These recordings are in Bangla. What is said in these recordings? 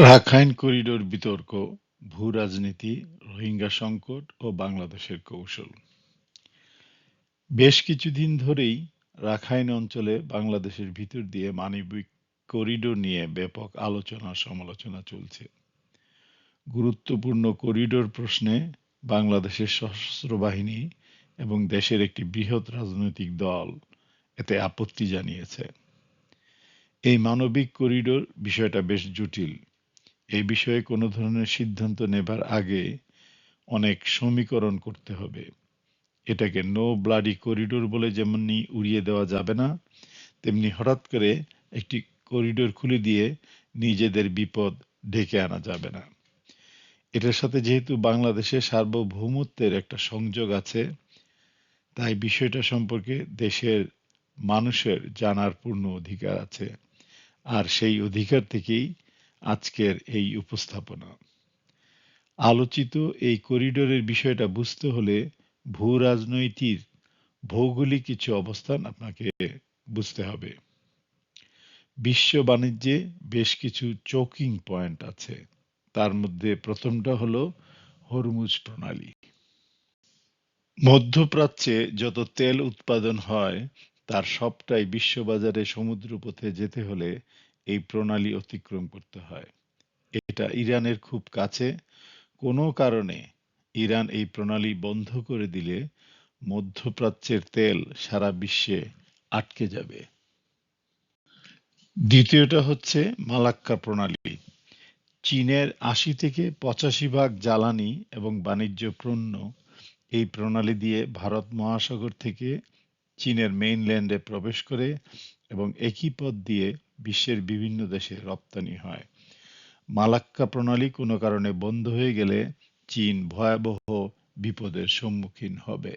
রাখাইন করিডোর বিতর্ক, ভূ-রাজনীতি, রোহিঙ্গা সংকট ও বাংলাদেশের কৌশল। বেশ কিছুদিন ধরেই রাখাইন অঞ্চলে বাংলাদেশের ভিতর দিয়ে মানবিক করিডোর নিয়ে ব্যাপক আলোচনা সমালোচনা চলছে। গুরুত্বপূর্ণ করিডোর প্রশ্নে বাংলাদেশের সশস্ত্র বাহিনী এবং দেশের একটি বৃহৎ রাজনৈতিক দল এতে আপত্তি জানিয়েছে। এই মানবিক করিডোর বিষয়টা বেশ জটিল। এই বিষয়ে কোনো ধরনের সিদ্ধান্ত নেবার আগে অনেক সমীকরণ করতে হবে। এটাকে নো ব্লাডি করিডোর বলে যেমনি উড়িয়ে দেওয়া যাবে না, তেমনি হঠাৎ করে একটি করিডোর খুলে দিয়ে নিজেদের বিপদ ডেকে আনা যাবে না। এটার সাথে যেহেতু বাংলাদেশের সার্বভৌমত্বের একটা সংযোগ আছে, তাই বিষয়টা সম্পর্কে দেশের মানুষের জানার পূর্ণ অধিকার আছে। আর সেই অধিকার থেকেই আজকের এই উপস্থাপনা। আলোচিত এই করিডোরের বিষয়টা বুঝতে হলে ভূ রাজনৈতিক ভৌগোলিক কিছু অবস্থান আপনাকে বুঝতে হবে। বিশ্ব বাণিজ্যে বেশ কিছু চোকিং পয়েন্ট আছে। তার মধ্যে প্রথমটা হলো হরমুজ প্রণালী। মধ্যপ্রাচ্যে যত তেল উৎপাদন হয়, তার সবটাই বিশ্ববাজারে সমুদ্রপথে যেতে হলে এই প্রণালী অতিক্রম করতে হয়। এটা ইরানের খুব কাছে। কোনো কারণে ইরান এই প্রণালী বন্ধ করে দিলে মধ্যপ্রাচ্যের তেল সারা বিশ্বে আটকে যাবে। দ্বিতীয়টা হচ্ছে মালাক্কা প্রণালী। চীনের আশি থেকে পঁচাশি ভাগ জ্বালানি এবং বাণিজ্য পণ্য এই প্রণালী দিয়ে ভারত মহাসাগর থেকে চীনের মেইনল্যান্ডে প্রবেশ করে এবং একই পথ দিয়ে বিশ্বের বিভিন্ন দেশে রপ্তানি হয়। মালাক্কা প্রণালী কোনো কারণে বন্ধ হয়ে গেলে চীন ভয়াবহ বিপদের সম্মুখীন হবে।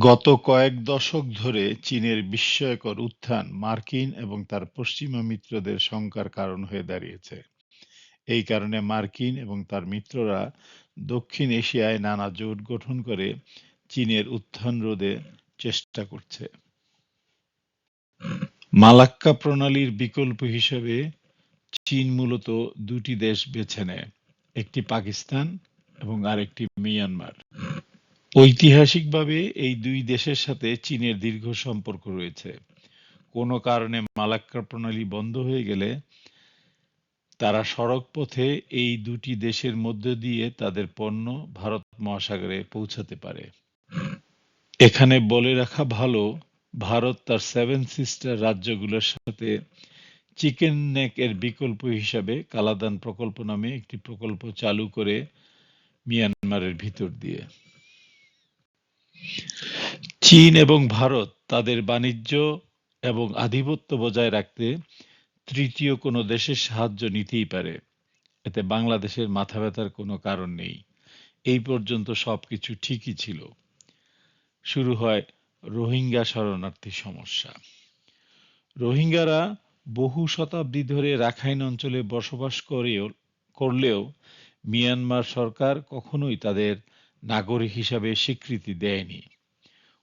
গত কয়েক দশক ধরে চীনের বিস্ময়কর উত্থান মার্কিন এবং তার পশ্চিমা মিত্রদের শঙ্কার কারণ হয়ে দাঁড়িয়েছে। এই কারণে মার্কিন এবং তার মিত্ররা দক্ষিণ এশিয়ায় নানা জোট গঠন করে চীনের উত্থান রোধে চেষ্টা করছে। মালাক্কা প্রণালীর বিকল্প হিসেবে চীন মূলত দুটি দেশ বেছে নেয়, একটি পাকিস্তান এবং আরেকটি মিয়ানমার। ঐতিহাসিকভাবে এই দুই দেশের সাথে চীনের দীর্ঘ সম্পর্ক রয়েছে। কোনো কারণে মালাক্কা প্রণালী বন্ধ হয়ে গেলে তারা সড়ক পথে এই দুটি দেশের মধ্য দিয়ে তাদের পণ্য ভারত মহাসাগরে পৌঁছাতে পারে। এখানে বলে রাখা ভালো ভারত তার সেভেন সিস্টার রাজ্যগুলোর সাথে চিকেন নেক এর বিকল্প হিসাবে কালাদান প্রকল্প নামে একটি প্রকল্প চালু করে মিয়ানমারের ভিতর দিয়ে। চীন এবং ভারত তাদের বাণিজ্য এবং আধিপত্য বজায় রাখতে তৃতীয় কোনো দেশের সাহায্য নিতেই পারে। এতে বাংলাদেশের মাথা ব্যথার কোনো কারণ নেই। এই পর্যন্ত সবকিছু ঠিকই ছিল। শুরু হয় রোহিঙ্গা শরণার্থী সমস্যা। রোহিঙ্গারা বহু শতাব্দী ধরে রাখাইন অঞ্চলে বসবাস করেও, করলেও মিয়ানমার সরকার কখনোই তাদের নাগরিক হিসাবে স্বীকৃতি দেয়নি।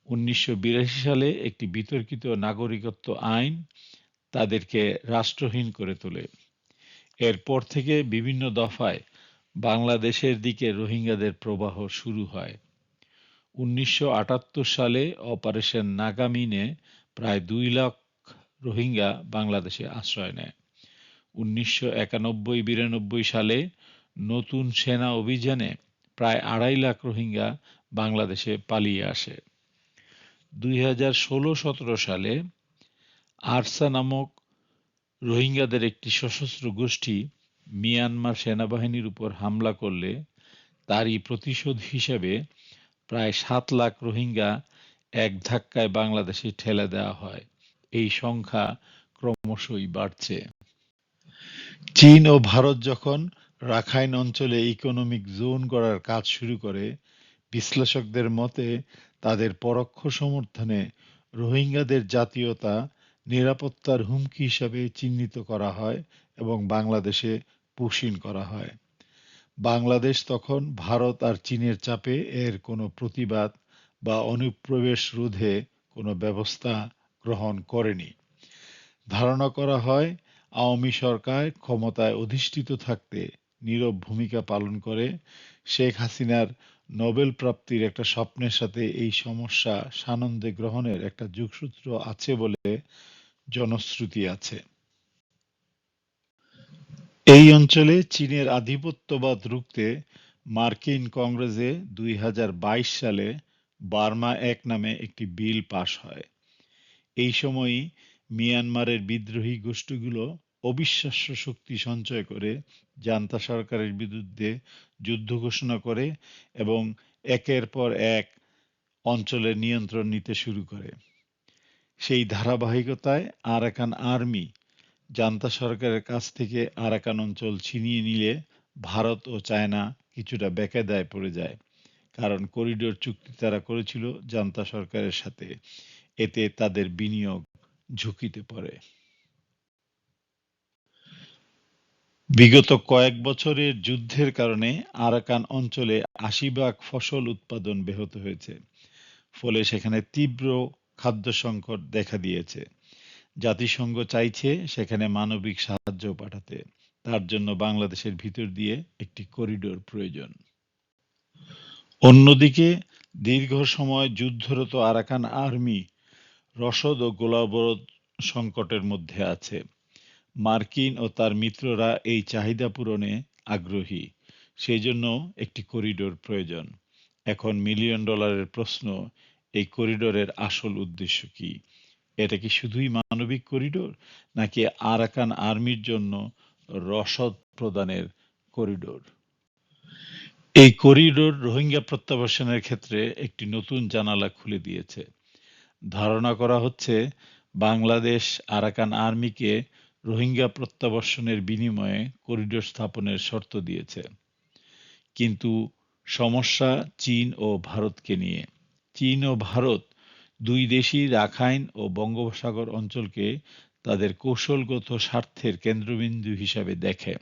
উনিশশো বিরাশি সালে একটি বিতর্কিত নাগরিকত্ব আইন তাদেরকে রাষ্ট্রহীন করে তোলে। এরপর থেকে বিভিন্ন দফায় বাংলাদেশের দিকে রোহিঙ্গাদের প্রবাহ শুরু হয়। উনিশশো আটাত্তর সালে অপারেশন নাগামিনে প্রায় দুই লাখ রোহিঙ্গা বাংলাদেশে আশ্রয় নেয়। উনিশশো একানব্বই বিরানব্বই সালে নতুন সেনা অভিযানে প্রায় আড়াই লাখ রোহিঙ্গা বাংলাদেশে পালিয়ে আসে। দুই হাজার ষোলো সতেরো সালে আরসা নামক রোহিঙ্গাদের একটি সশস্ত্র গোষ্ঠী মিয়ানমার সেনাবাহিনীর উপর হামলা করলে তারই প্রতিশোধ হিসেবে প্রায় সাত লাখ রোহিঙ্গা এক ধাক্কায় বাংলাদেশে ঠেলে দেওয়া হয়। এই সংখ্যা ক্রমশই বাড়ছে। চীন ও ভারত যখন রাখাইন অঞ্চলে ইকোনমিক জোন করার কাজ শুরু করে, বিশ্লেষকদের মতে তাদের পরোক্ষ সমর্থনে রোহিঙ্গাদের জাতীয়তা, নিরাপত্তার হুমকি হিসাবে চিহ্নিত করা হয় এবং বাংলাদেশে পুশিন করা হয়। বাংলাদেশ তখন ভারত আর চীনের চাপে এর কোনো প্রতিবাদ বা অনুপ্রবেশ রোধে কোনো ব্যবস্থা গ্রহণ করেনি। ধারণা করা হয়, আওয়ামী সরকার ক্ষমতায় অধিষ্ঠিত থাকতে নীরব ভূমিকা পালন করে। শেখ হাসিনার নোবেল প্রাপ্তির একটা স্বপ্নের সাথে এই সমস্যা সানন্দে গ্রহণের একটা যোগসূত্র আছে বলে জনশ্রুতি আছে। এই অঞ্চলে চীনের আধিপত্যবাদ রুখতে মার্কিন কংগ্রেসে দুই হাজার বাইশ সালে বার্মা এক নামে একটি বিল পাশ হয়। এই সময়ই মিয়ানমারের বিদ্রোহী গোষ্ঠীগুলো অবিশ্বাস্য শক্তি সঞ্চয় করে জান্তা সরকারের বিরুদ্ধে যুদ্ধ ঘোষণা করে এবং একের পর এক অঞ্চলের নিয়ন্ত্রণ নিতে শুরু করে। সেই ধারাবাহিকতায় আরাকান আর্মি জান্তা সরকারের কাছ থেকে আরাকান অঞ্চল ছিনিয়ে নিলে ভারত ও চায়না কিছুটা বেকায়দায় পড়ে যায়। কারণ করিডোর চুক্তি তারা করেছিল জান্তা সরকারের সাথে। এতে তাদের বিনিয়োগ ঝুঁকিতে পড়ে। বিগত কয়েক বছরের যুদ্ধের কারণে আরাকান অঞ্চলে আশি ভাগ ফসল উৎপাদন ব্যাহত হয়েছে। ফলে সেখানে তীব্র খাদ্য সংকট দেখা দিয়েছে। জাতিসংঘ চাইছে সেখানে মানবিক সাহায্য পাঠাতে। তার জন্য বাংলাদেশের ভিতর দিয়ে একটি করিডোর প্রয়োজন। অন্যদিকে, দীর্ঘ সময় যুদ্ধরত আরাকান আর্মি রসদ ও গোলাবরদ সংকটের মধ্যে আছে। মার্কিন ও তার মিত্ররা এই চাহিদা পূরণে আগ্রহী। সেই জন্য একটি করিডোর প্রয়োজন। এখন মিলিয়ন ডলারের প্রশ্ন, এই করিডোরের আসল উদ্দেশ্য কি? এটা কি শুধুই মানবিক করিডোর, নাকি আরাকান আর্মির জন্য রসদ প্রদানের করিডোর? এই করিডোর রোহিঙ্গা প্রত্যাবাসনের ক্ষেত্রে একটি নতুন জানালা খুলে দিয়েছে। ধারণা করা হচ্ছে, বাংলাদেশ আরাকান আর্মিকে রোহিঙ্গা প্রত্যাবর্ষণের বিনিময়ে করিডোর স্থাপনের শর্ত দিয়েছে। কিন্তু সমস্যা চীন ও ভারতকে নিয়ে। চীন ও ভারত দুই দেশই রাখাইন ও বঙ্গোপসাগর অঞ্চলকে তাদের কৌশলগত স্বার্থের কেন্দ্রবিন্দু হিসাবে দেখে।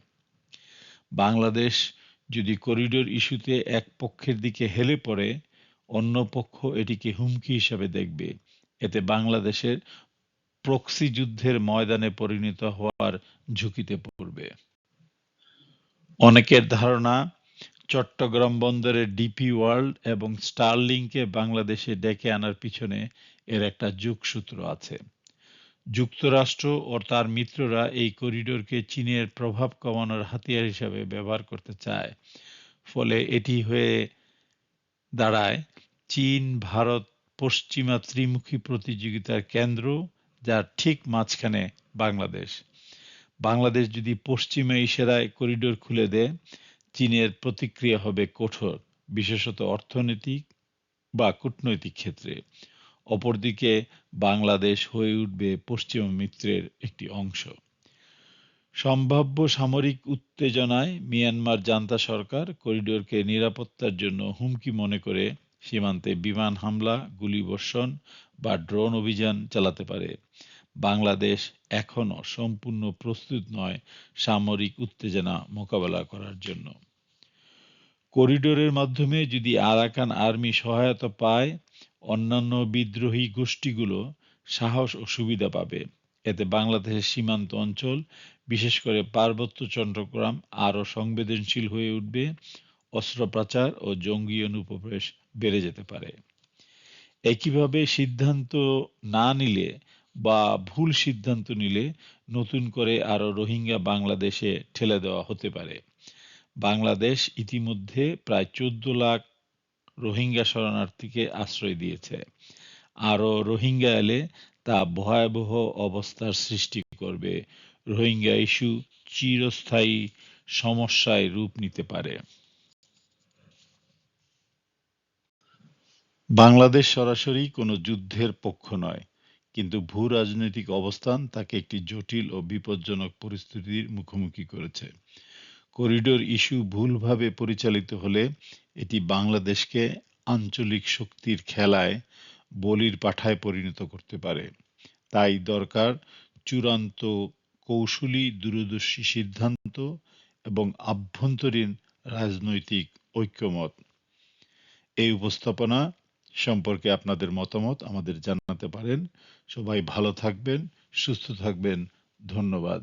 বাংলাদেশ যদি করিডোর ইস্যুতে এক পক্ষের দিকে হেলে পড়ে, অন্য পক্ষ এটিকে হুমকি হিসাবে দেখবে। এতে বাংলাদেশের প্রক্সি যুদ্ধের ময়দানে পরিণত হওয়ার ঝুঁকিতে পড়বে। অনেকের ধারণা চট্টগ্রাম বন্দরের ডিপি ওয়ার্ল্ড এবং স্টারলিংকে বাংলাদেশে ডেকে আনার পিছনে এর একটা যোগসূত্র আছে। যুক্তরাষ্ট্র ও তার মিত্ররা এই করিডোরকে চীনের প্রভাব কমানোর হাতিয়ার হিসাবে ব্যবহার করতে চায়। ফলে এটি হয়ে দাঁড়ায়, চীন, ভারত, পশ্চিমা ত্রিমুখী প্রতিযোগিতার কেন্দ্র যার ঠিক মাঝখানে বাংলাদেশ। বাংলাদেশ যদি পশ্চিমা ইশারায় করিডোর খুলে দেয় চীনের প্রতিক্রিয়া হবে কঠোর, বিশেষত অর্থনৈতিক বা কূটনৈতিক ক্ষেত্রে। অপরদিকে, বাংলাদেশ হয়ে উঠবে পশ্চিমা মিত্রের একটি অংশ। সম্ভাব্য সামরিক উত্তেজনায় মিয়ানমার জান্তা সরকার করিডোরকে নিরাপত্তার জন্য হুমকি মনে করে সীমান্তে বিমান হামলা, গুলিবর্ষণ বা ড্রোন অভিযান চালাতে পারে। বাংলাদেশ এখনও সম্পূর্ণ প্রস্তুত নয় সামরিক উত্তেজনা মোকাবেলা করার জন্য। করিডোরের মাধ্যমে যদি আরাকান আর্মি সহায়তা পায়, অন্যান্য বিদ্রোহী গোষ্ঠীগুলো সাহস ও সুবিধা পাবে। এতে বাংলাদেশের সীমান্ত অঞ্চল, বিশেষ করে পার্বত্য চট্টগ্রাম, আরও সংবেদনশীল হয়ে উঠবে। অস্ত্র পাচার ও জঙ্গি অনুপ্রবেশ বেড়ে যেতে পারে। একইভাবে সিদ্ধান্ত না নিলে বা ভুল সিদ্ধান্ত নিলে নতুন করে আরও রোহিঙ্গা বাংলাদেশে ঠেলে দেওয়া হতে পারে। বাংলাদেশ ইতিমধ্যে প্রায় চোদ্দ লাখ রোহিঙ্গা শরণার্থীকে আশ্রয় দিয়েছে। আরও রোহিঙ্গা এলে তা ভয়াবহ অবস্থার সৃষ্টি করবে। রোহিঙ্গা ইস্যু চিরস্থায়ী সমস্যায় রূপ নিতে পারে। বাংলাদেশ সরাসরি কোনো যুদ্ধের পক্ষ নয়, কিন্তু ভূ রাজনৈতিক অবস্থান তাকে একটি জটিল ও বিপজ্জনক পরিস্থিতির মুখোমুখি করেছে। করিডোর ইস্যু ভুলভাবে পরিচালিত হলে এটি বাংলাদেশকে আঞ্চলিক শক্তির খেলায় বলির পাঠায় পরিণত করতে পারে। তাই দরকার চূড়ান্ত কৌশলী দূরদর্শী সিদ্ধান্ত এবং আভ্যন্তরীণ রাজনৈতিক ঐক্যমত। এই উপস্থাপনা সম্পর্কে আপনাদের মতামত আমাদের জানাতে পারেন। সবাই ভালো থাকবেন সুস্থ থাকবেন। ধন্যবাদ।